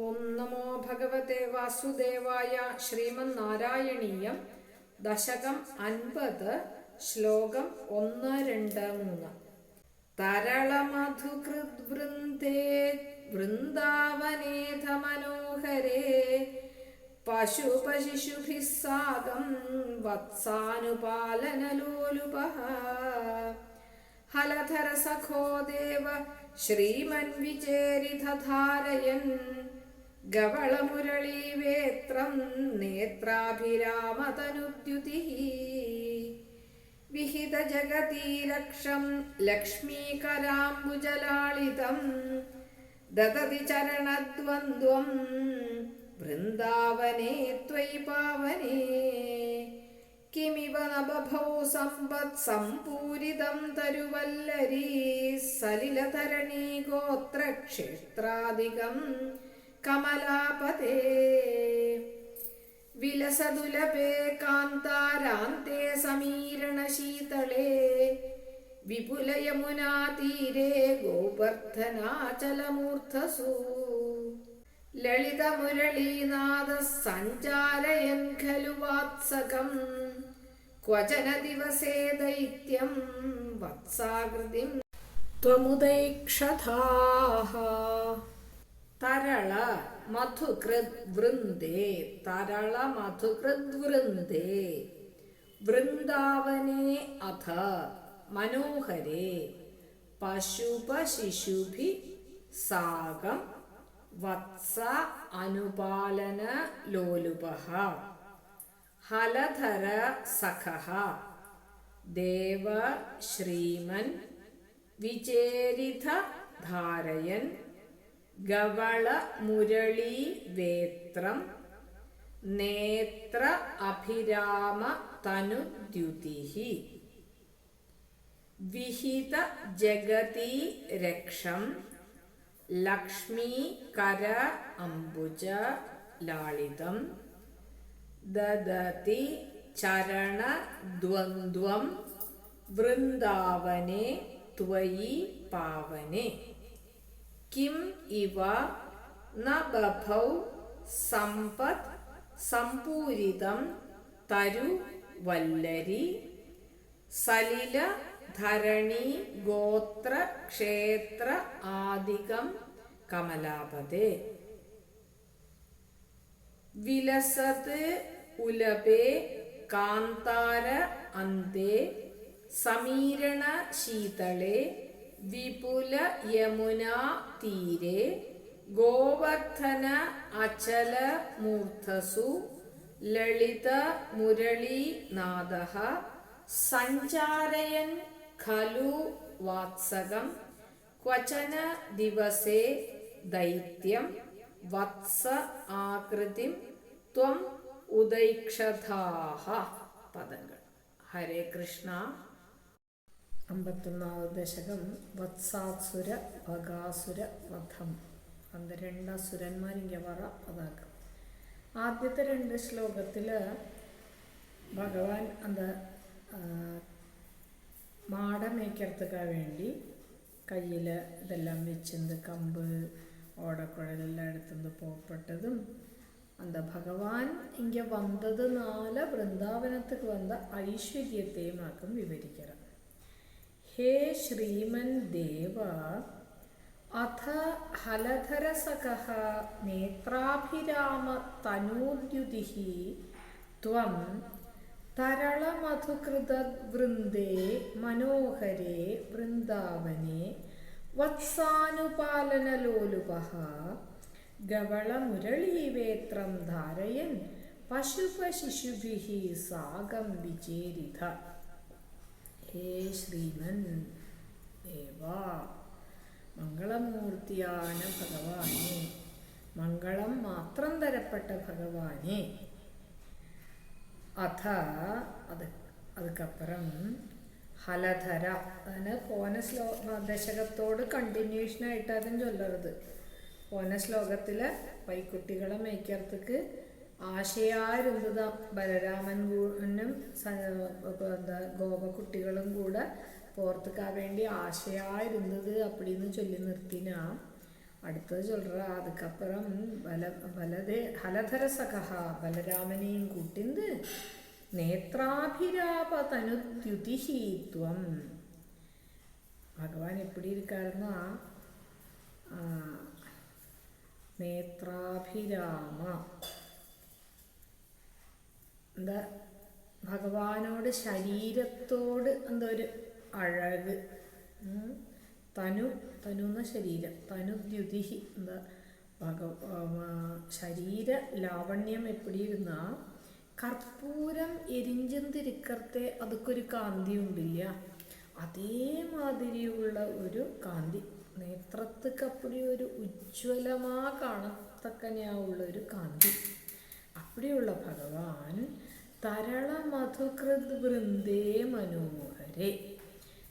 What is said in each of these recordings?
ഓം നമോ ഭഗവത്തെ വാസുദേവായ ശ്രീമന്നാരായണീയം ദശകം അൻപത് ശ്ലോകം ഒന്ന് രണ്ട് മൂന്ന്. തരളമധുകൃദ്വൃന്ദേ വൃന്ദാവനേധ മനോഹരേ പശുപശിശുഭിः ദേവ ശ്രീമൻവിചേരിധാരയൻ ഗവളമുരളീവേത്രം നേത്രാഭിരാമതനുദ്യുതി. വിഹിത ജഗതീരക്ഷം ലക്ഷ്മീകരാംബുജലാളിതം ദദതി ചരണദ്വന്ദ്വം വൃന്ദാവനേ ത്വയി പാവനേ കിമിവ നബഭൗ സമ്പത് സംപൂരിതം തരുവല്ലരീ സലിലധരണീ ഗോത്രക്ഷേത്രാദികം കമലാപതേ. കാന്താരാന്തെ സമീരണശീതളേ. വിപുലയമുനാതീരെ ഗോവർദ്ധനാചലമൂർധസു ലളിതമുരളീനാദ സഞ്ചാരയൻ ഖലു വാത്സകം ക്വചന ദിവസേ ദൈത്യം വത്സാകൃതിം ത്വമുദൈക്ഷഥാः തരള മധുകൃത് വൃന്ദേ തരള മധുകൃത് വൃന്ദേ വൃന്ദാവനേ അഥ മനോഹരേ പശുപശിശുഭി സാഗം വത്സ അനുപാലന ലോലുപ ഹലധര സഖ ദേവ ശ്രീമൻ വിചേരിത ധാരയൻ ഗവള മുരളീവേത്രം നേത്ര അഭിരാമ തനുദ്യുതിഹി വിഹിത ജഗതി രക്ഷം ലക്ഷ്മീ കര അംബുജ ലാളിതം ദദതി ചരണദ്വന്ദ്വം വൃന്ദാവനെ ത്വയി പാവനെ. കിം ഇവ ന സമ്പത് സമ്പൂരിതം തരു വല്ലരി സലില ധരണി ഗോത്ര ക്ഷേത്ര ആദികം കമലാപതേ. വിലസത് ഉലപേ കാന്താര അന്തേ സമീരണ ശീതളേ വിപുല യമുനാ തീരെ ഗോവർദ്ധന അചല മൂർധസു ലളിത മുരളീനാഥ സഞ്ചാരയൻ ഖലു വാത്സകം ക്വചന ദിവസേ ദൈത്യം വത്സ ആകൃതിം ത്വം ഉദൈക്ഷതാഹ പദങ്ങൾ. ഹരേ കൃഷ്ണ. അമ്പത്തൊന്നാമത് ദശകം വത്സാസുര ഭഗാസുര വധം அந்த രണ്ട് അസുരന്മാരിങ്ങ വറ അതാക്കും ആദ്യത്തെ രണ്ട് ശ്ലോകത്തിൽ ഭഗവാൻ அந்த മാട മേയ്ക്കറത്തുക്കാൻ വേണ്ടി കയ്യിൽ ഇതെല്ലാം വെച്ചിരുന്ന് കമ്പ് ഓടക്കുഴലെല്ലാം എടുത്തുനിന്ന് പോപ്പെട്ടതും அந்த பகவான் இங்கே வந்ததுனால பிருந்தாவனத்துக்கு வந்த ஐஸ்வர்யத்தையும் ஆக்கும் விவரிக்கிறார் ഹേ ശ്രീമൻ ദേവ അഥ ഹലധരസഖ നേത്രാഭിരാമ തനൂദ്യുതി ത്വം തരളമധുകൃതവൃന്ദേ മനോഹരേ വൃന്ദാവനെ വത്സാനുപാലനലോലുപ ഗവളമുരളീവേത്രം ധാരയൻ പശുപശിശുഭിः സാഗം വിചേരിത ഹേ ശ്രീമൻ ദേവാ മംഗളമൂർത്തിയാണ് ഭഗവാനെ. മംഗളം മാത്രം തരപ്പെട്ട ഭഗവാനെ. അഥ അത് അതുക്കപ്പുറം ഹലധര അതിന് പോന ശ്ലോ ദശകത്തോട് കണ്ടിന്യൂഷനായിട്ട് അതും ചൊല്ലരുത്. പോന ശ്ലോകത്തിൽ പൈക്കുട്ടികളെ മേയ്ക്കർത്തക്ക് ആശയാരുന്ധത ബലരാമനും എന്താ ഗോപക്കുട്ടികളും കൂടെ പോർത്തുക്കാർ വേണ്ടി ആശയായിരുന്നത് അപ്പടിന്ന് ചൊല്ലി നിർത്തിനാ. അടുത്തത് ചൊല്ലറ അതുക്കപ്പുറം ബല ബലദേ ഹലധര സഖഹ ബലരാമനെയും കൂട്ടിന്ത് നേത്രാഭിരാപതനുത്യുതിഹീത്വം ഭഗവാൻ എപ്പിടി ഇരിക്കാരുന്നാ നേത്രാഭിരാമ. എന്താ ഭഗവാനോട് ശരീരത്തോട് എന്താ ഒരു അഴക്. തനു തനു എന്ന ശരീരം. തനു ദ്യുതിഹി എന്താ ഭഗ ശരീര ലാവണ്യം എപ്പിടിയിരുന്ന കർപ്പൂരം എരിഞ്ചന്തിരിക്കത്തെ അതൊക്കൊരു കാന്തി ഉണ്ടില്ല അതേമാതിരിയുള്ള ഒരു കാന്തി. നേത്രത്തുക്ക് അപ്പടി ഒരു ഉജ്ജ്വലമാ കാണത്തക്കനെയാവുള്ള ഒരു കാന്തി. അപ്പടിയുള്ള ഭഗവാൻ തരള മധുകൃത് വൃന്ദേ മനോഹരെ.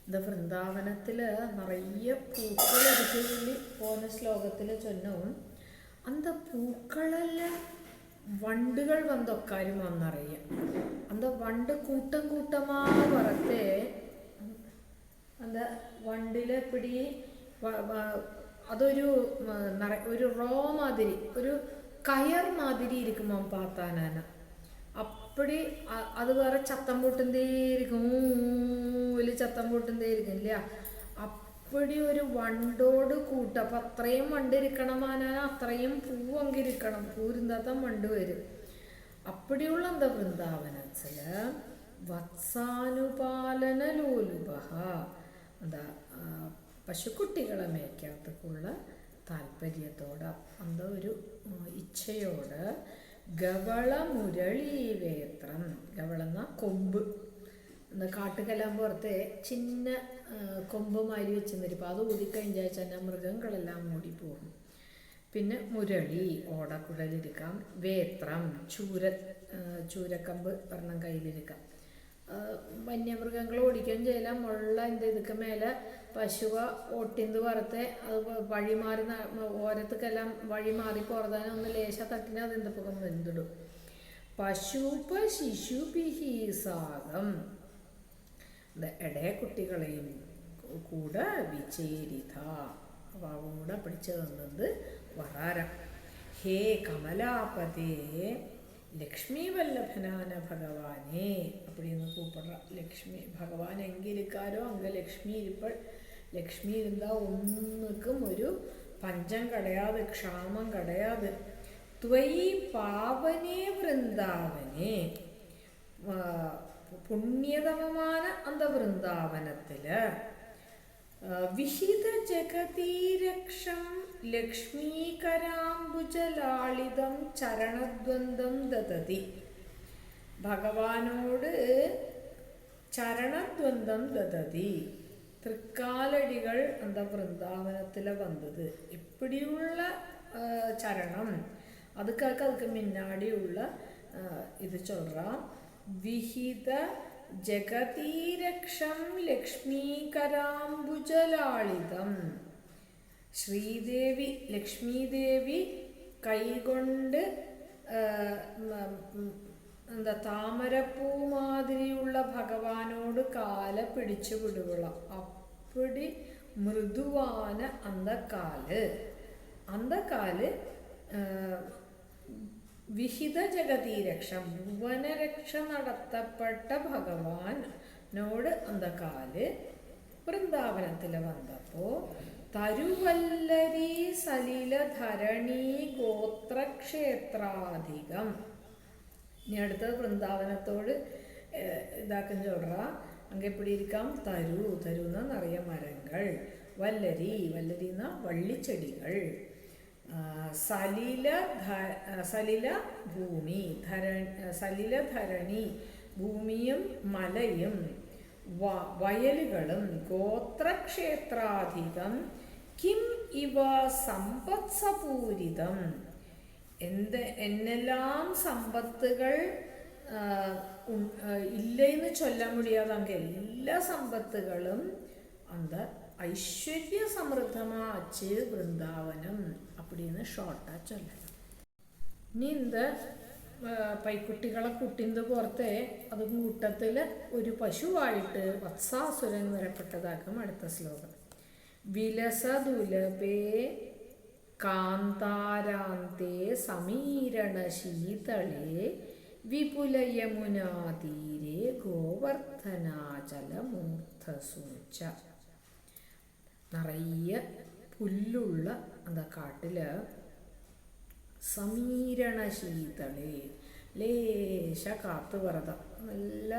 ഇത് വൃന്ദാവനത്തിൽ നിറയെ പൂക്കളൊരുക്കി പോന്ന ശ്ലോകത്തിലെ ചൊന്നവും അന്ത പൂക്കളെല്ലാം വണ്ടുകൾ വന്നൊക്കാരും വന്നറിയാം. അന്ത വണ്ട് കൂട്ടം കൂട്ടമാ പറത്തെ അന്ത വണ്ടിലെ പിടി അതൊരു ഒരു റോ മാതിരി ഒരു കയർ മാതിരി ഇരിക്കുമ്പോൾ പാത്താനാണ് അപ്പടി അത് വേറെ ചത്തം പൊട്ടുന്നേയിരിക്കും ഊൽ ചത്തം പൊട്ടുന്നേയിരിക്കും ഇല്ല അപ്പടി ഒരു വണ്ടോട് കൂട്ടം അപ്പൊ അത്രയും വണ്ട് ഇരിക്കണം ആനാന അത്രയും പൂവങ്കിരിക്കണം പൂരിന്താത്ത വണ്ട് വരും അപ്പടിയുള്ള എന്താ വൃന്ദാവനത്തിൽ വത്സാനുപാലന ലോലുപഹ എന്താ പശുക്കുട്ടികളെ മേയ്ക്കാത്തക്കുള്ള താല്പര്യത്തോടെ എന്താ ഒരു ഇച്ഛയോട് ഗവള മുരളീവേത്രം ഗവളെന്ന കൊമ്പ്. എന്താ കാട്ടുകലാൻ പുറത്തെ ചിന്ന കൊമ്പ് മാരി വെച്ചിരുന്നിരിപ്പോൾ അത് ഊതിക്കഴിഞ്ഞാൽ തന്നെ മൃഗങ്ങളെല്ലാം ഓടിപ്പോകും പിന്നെ മുരളി ഓടക്കുഴലിരിക്കാം. വേത്രം ചൂര ചൂരക്കമ്പ് ഒരെണ്ണം കയ്യിലിരിക്കാം. വന്യമൃഗങ്ങൾ ഓടിക്കുകയും ചെയ്യില്ല മുള്ള എന്ത് ഇതൊക്കെ മേലെ പശുവ ഒട്ടിന്ത് പുറത്തെ അത് വഴി മാറി ഓരത്തേക്കെല്ലാം വഴി മാറി പോറതാനും ഒന്ന് ലേശ തട്ടിനെ അത് എന്തൊക്കെ വെന്തിടും. പശുപ പശിശു പിഹീസാകം എടേ കുട്ടികളെയും കൂടെ വിചേരിത. അവ കൂടെ പിടിച്ചു തന്നത് വറാരം. ഹേ കമലാപതേ. லக்ஷ்மி വല്ലഭനാന பகவானே அப்படின்னு கூப்பிடுறான் ലക്ഷ്മി ഭഗവാൻ எங்கே இருக்காரோ அங்கே ഇരിപ്പോൾ. இருப்பள் ലക്ഷ്മി ഇരുന്നാൽ ഒന്നുക്കും ഒരു പഞ്ചം കടയാതെ ക്ഷാമം കടയാതെ. ത്വയി പാവനേ വൃന്ദാവനെ. പുണ്യതമമാണ് അന്ത വൃന്ദാവനത്തിൽ. വിഹിത ജഗതീരക്ഷം ലക്ഷ്മീകരാം പത്മാംബുജലാളിതം ചരണദ്വന്ദ്വം ദതതി ഭഗവാനോട് ചരണദ്വന്ദ്വം ദതതി തൃക്കാലടികൾ എന്താ വൃന്ദാവനത്തിലെ വന്നത്? എപ്പിടിയുള്ള ചരണം? അതുക്കാക്ക് അതുക്ക് മിന്നാടിയുള്ള ഇത് ചൊറാം വിഹിത ജഗതീരക്ഷം ലക്ഷ്മീകരാംബുജലാളിതം. ശ്രീദേവി ലക്ഷ്മീദേവി കൈകൊണ്ട് എന്താ താമരപ്പൂ മാതിരിയുള്ള ഭഗവാനോട് കാല പിടിച്ചു വിടുകള അപ്പടി മൃദുവാന അന്തക്കാൽ അന്തക്കാൽ വിഹിത ജഗതീരക്ഷം ഭുവനരക്ഷ നടത്തപ്പെട്ട ഭഗവാനോട് അന്തക്കാൽ വൃന്ദാവനത്തിൽ വന്നപ്പോ തരുവല്ലരി സലിലധരണി ഗോത്രക്ഷേത്രാധികം. ഇനി അടുത്ത വൃന്ദാവനത്തോട് ഇതാക്കുന്ന ചൊല്ലറ അങ്ങ് ഇപ്പിടി ഇരിക്കാം തരു തരുന്ന നിറയ മരങ്ങൾ. വല്ലരി വല്ലരിന്ന വള്ളിച്ചെടികൾ. സലില സലില ഭൂമി ധര സലിലധരണി ഭൂമിയും മലയും വയലുകളും ഗോത്രക്ഷേത്രാധികം. കിം ഇവ സമ്പത്സപൂരിതം. എന്ത് എന്നെല്ലാം സമ്പത്തുകൾ ഇല്ലെന്ന് ചൊല്ലാൻ മുടിയാതെ നമുക്ക് എല്ലാ സമ്പത്തുകളും അന്ത ഐശ്വര്യ സമൃദ്ധമാച്ച് വൃന്ദാവനം അപ്പടിന്ന് ഷോർട്ടാ ചൊല്ലണം. ഇനി എന്ത് പൈക്കുട്ടികളെ കുട്ടിന്ത് പുറത്തെ അത് കൂട്ടത്തിൽ ഒരു പശുവായിട്ട് വത്സാസുരൻ വരപ്പെട്ടതാക്കും അടുത്ത ശ്ലോകം. വിലസദുലഭേ കാന്താരാന്തേ സമീരണശീതളേ വിപുലയമുനാതീരെ ഗോവർദ്ധനാചലമൂർധസൂച്ച നിറയെ പുല്ലുള്ള എന്താ കാട്ടിൽ സമീരണശീതളേ ലേശ കാത്ത് വ്രതം നല്ല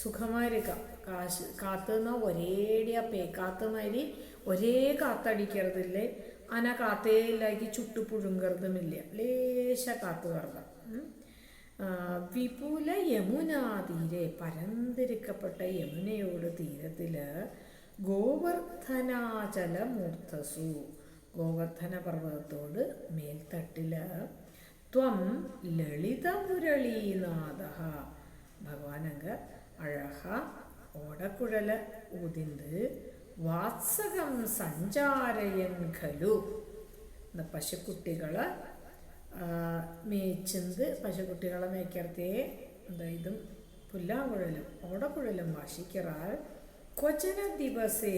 സുഖമായിരിക്കാം. കാശ് കാത്തുന്ന ഒരേടിയ പേ കാത്തുമാതിരി ഒരേ കാത്തടിക്കരുതില്ലേ? അന കാത്തേലാക്കി ചുട്ടു പുഴുങ്കരുതുമില്ല ലേശ കാത്തു വ്രതം വിപുല യമുന തീരെ പരന്തിരിക്കപ്പെട്ട യമുനയോട് തീരത്തിൽ ഗോവർദ്ധനാചല മൂർധസു ഗോവർദ്ധന പർവതത്തോട് മേൽത്തട്ടിൽ ത്വം ലളിത ലളിതമുരളീനാഥ. ഭഗവാൻ அழகா ஓடக்குழல ஊதிந்து வாத்சகம் സഞ്ചാരയൻ ഖലു. എന്ന പശുക്കുട്ടികളെ മേച്ചെന്ത് പശുക്കുട്ടികളെ മേക്കർത്തേ എന്താ ഇതും പുല്ലാങ്കുഴലും ഓടക്കുഴലും വാശിക്കറാൽ കൊചന ദിവസേ.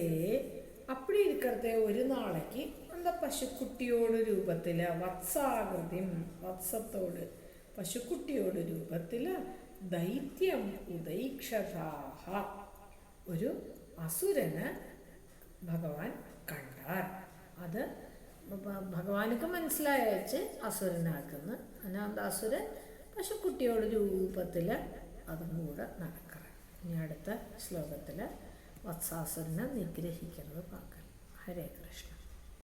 അപ്പടി ഇരിക്കത്തെ ഒരു നാളേക്ക് എന്താ പശുക്കുട്ടിയോട് രൂപത്തിൽ വത്സാകൃതിയും വത്സത്തോട് പശുക്കുട്ടിയോട് രൂപത്തിൽ ദൈത്യം ഉദൈക്ഷതാഹ ഒരു അസുരന് ഭഗവാൻ കണ്ടാർ. അത് ഭഗവാനൊക്കെ മനസ്സിലായച്ച് അസുരനാക്കുന്ന. അനാന്ത അസുരൻ പശുക്കുട്ടിയോട് രൂപത്തിൽ അതും കൂടെ നടക്കണം ഇനി അടുത്ത ശ്ലോകത്തിൽ വത്സാസുരനെ നിഗ്രഹിക്കുന്നത് പാക്കാം ഹരേ കൃഷ്ണ.